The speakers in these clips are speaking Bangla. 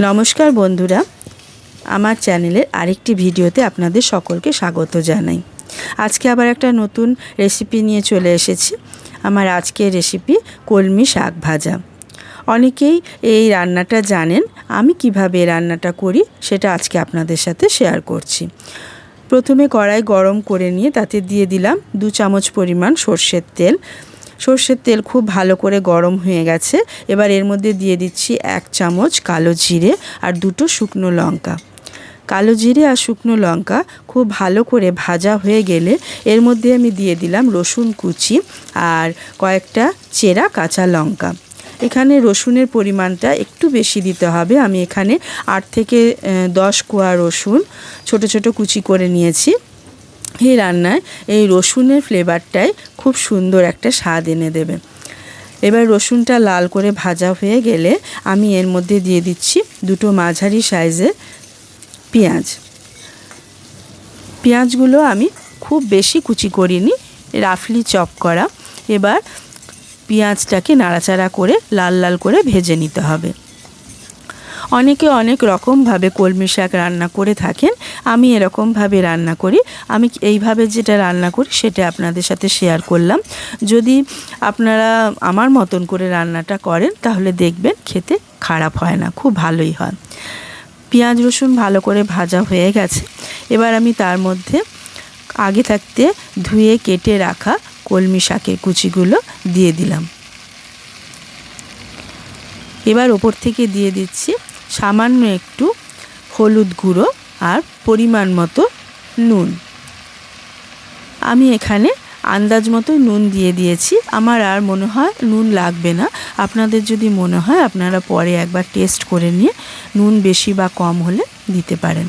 নমস্কার বন্ধুরা, আমার চ্যানেলের আরেকটি ভিডিওতে আপনাদের সকলকে স্বাগত জানাই। আজকে আবার একটা নতুন রেসিপি নিয়ে চলে এসেছি। আমার আজকের রেসিপি কলমি শাক ভাজা। অনেকেই এই রান্নাটা জানেন, আমি কীভাবে রান্নাটা করি সেটা আজকে আপনাদের সাথে শেয়ার করছি। প্রথমে কড়াই গরম করে নিয়ে তাতে দিয়ে দিলাম দু চামচ পরিমাণ সর্ষের তেল সর্ষের তেল খুব ভালো করে গরম হয়ে গেছে। এবার এর মধ্যে দিয়ে দিচ্ছি এক চামচ কালো জিরে আর দুটো শুকনো লঙ্কা। কালো জিরে আর শুকনো লঙ্কা খুব ভালো করে ভাজা হয়ে গেলে এর মধ্যে আমি দিয়ে দিলাম রসুন কুচি আর কয়েকটা চেরা কাঁচা লঙ্কা। এখানে রসুনের পরিমাণটা একটু বেশি দিতে হবে। আমি এখানে আট থেকে দশ কোয়া রসুন ছোট ছোট কুচি করে নিয়েছি। এই রান্নায় এই রসুনের ফ্লেভারটাই খুব সুন্দর একটা স্বাদ এনে দেবে। এবার রসুনটা লাল করে ভাজা হয়ে গেলে আমি এর মধ্যে দিয়ে দিচ্ছি দুটো মাঝারি সাইজের পেঁয়াজ। পেঁয়াজগুলো আমি খুব বেশি কুচি করিনি, রাফলি চপ করা। এবার পেঁয়াজটাকে নাড়াচাড়া করে লাল লাল করে ভেজে নিতে হবে। অনেকে অনেক রকমভাবে কলমি শাক রান্না করে থাকেন। আমি এরকমভাবে রান্না করি। আমি এইভাবে যেটা রান্না করি সেটা আপনাদের সাথে শেয়ার করলাম। যদি আপনারা আমার মতন করে রান্নাটা করেন, তাহলে দেখবেন খেতে খারাপ হয় না, খুব ভালোই হয়। পেঁয়াজ রসুন ভালো করে ভাজা হয়ে গেছে। এবার আমি তার মধ্যে আগে থাকতে ধুয়ে কেটে রাখা কলমি শাকের কুচিগুলো দিয়ে দিলাম। এবার ওপর থেকে দিয়ে দিচ্ছি সামান্য একটু হলুদ গুঁড়ো আর পরিমাণ মতো নুন। আমি এখানে আন্দাজ মতো নুন দিয়ে দিয়েছি। আমার আর মনে হয় নুন লাগবে না। আপনাদের যদি মনে হয়, আপনারা পরে একবার টেস্ট করে নিয়ে নুন বেশি বা কম হলে দিতে পারেন।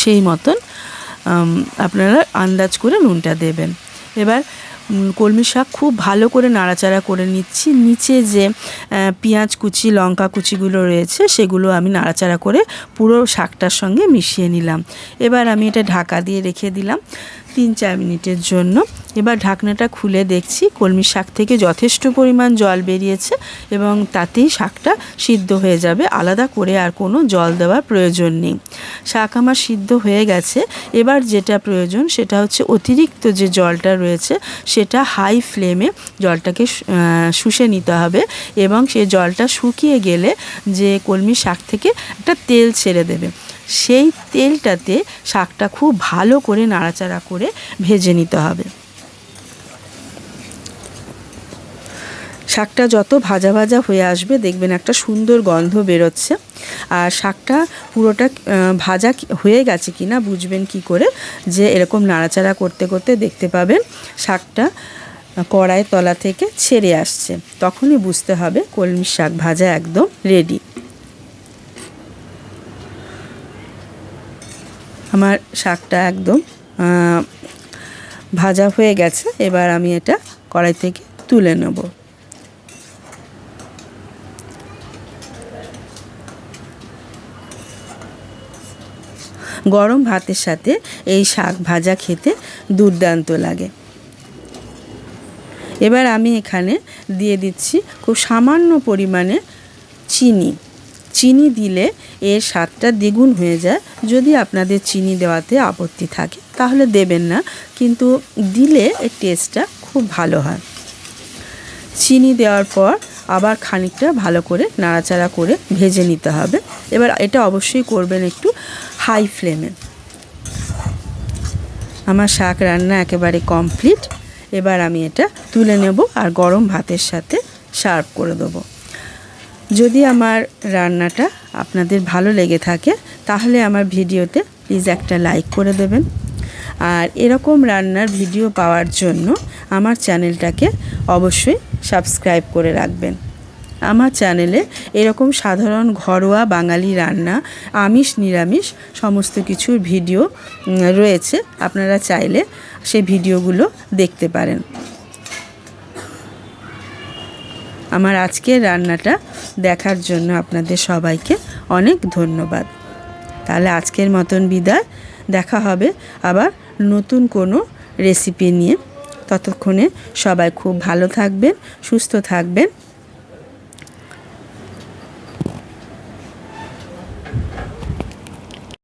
সেই মতন আপনারা আন্দাজ করে নুনটা দেবেন। এবার কলমি শাক খুব ভালো করে নাড়াচাড়া করে নিচ্ছি। নিচে যে পেঁয়াজ কুচি, লঙ্কা কুচিগুলো রয়েছে, সেগুলো আমি নাড়াচাড়া করে পুরো শাকটার সঙ্গে মিশিয়ে নিলাম। এবার আমি এটা ঢাকা দিয়ে রেখে দিলাম তিন চার মিনিটের জন্য। এবার ঢাকনাটা খুলে দেখছি কলমি শাক থেকে যথেষ্ট পরিমাণ জল বেরিয়েছে এবং তাতেই শাকটা সিদ্ধ হয়ে যাবে। আলাদা করে আর কোনো জল দেওয়ার প্রয়োজন নেই। শাক আমার সিদ্ধ হয়ে গেছে। এবার যেটা প্রয়োজন সেটা হচ্ছে অতিরিক্ত যে জলটা রয়েছে সেটা হাই ফ্লেমে জলটাকে শুষে নিতে হবে এবং সে জলটা শুকিয়ে গেলে যে কলমি শাক থেকে একটা তেল ছেড়ে দেবে। সেই তেলটাতে শাকটা খুব ভালো করে নাড়াচাড়া করে ভেজে নিতে হবে। শাকটা যত ভাজা ভাজা হয়ে আসবে দেখবেন একটা সুন্দর গন্ধ বেরোচ্ছে। আর শাকটা পুরোটা ভাজা হয়ে গেছে কি না বুঝবেন কি করে, যে এরকম নাড়াচাড়া করতে করতে দেখতে পাবেন শাকটা কড়াইয়ের তলা থেকে ছেড়ে আসছে। তখনই বুঝতে হবে কলমি শাক ভাজা একদম রেডি আমার শাকটা একদম ভাজা হয়ে গেছে। এবার আমি এটা কড়াই থেকে তুলে নেব। গরম ভাতের সাথে এই শাক ভাজা খেতে দুর্দান্ত লাগে। এবার আমি এখানে দিয়ে দিচ্ছি খুব সামান্য পরিমাণে চিনি। চিনি দিলে এর স্বাদটা দ্বিগুণ হয়ে যায়। যদি আপনাদের চিনি দেওয়াতে আপত্তি থাকে, তাহলে দেবেন না, কিন্তু দিলে এর টেস্টটা খুব ভালো হয়। চিনি দেওয়ার পর আবার খানিকটা ভালো করে নাড়াচাড়া করে ভেজে নিতে হবে। এবার এটা অবশ্যই করবেন একটু হাই ফ্লেমে। আমার শাক রান্না একেবারে কমপ্লিট। এবার আমি এটা তুলে নেব আর গরম ভাতের সাথে সার্ভ করে দেবো। যদি আমার রান্নাটা আপনাদের ভালো লেগে থাকে, তাহলে আমার ভিডিওতে প্লিজ একটা লাইক করে দেবেন। আর এরকম রান্নার ভিডিও পাওয়ার জন্য আমার চ্যানেলটাকে অবশ্যই সাবস্ক্রাইব করে রাখবেন। আমার চ্যানেলে এরকম সাধারণ ঘরোয়া বাঙালি রান্না, আমিষ, নিরামিষ সমস্ত কিছুর ভিডিও রয়েছে। আপনারা চাইলে সেই ভিডিওগুলো দেখতে পারেন। আমার আজকের রান্নাটা দেখার জন্য আপনাদের সবাইকে অনেক ধন্যবাদ। তাহলে আজকের মতন বিদায়। দেখা হবে আবার নতুন কোনো রেসিপি নিয়ে। ততক্ষণে সবাই খুব ভালো থাকবেন, সুস্থ থাকবেন।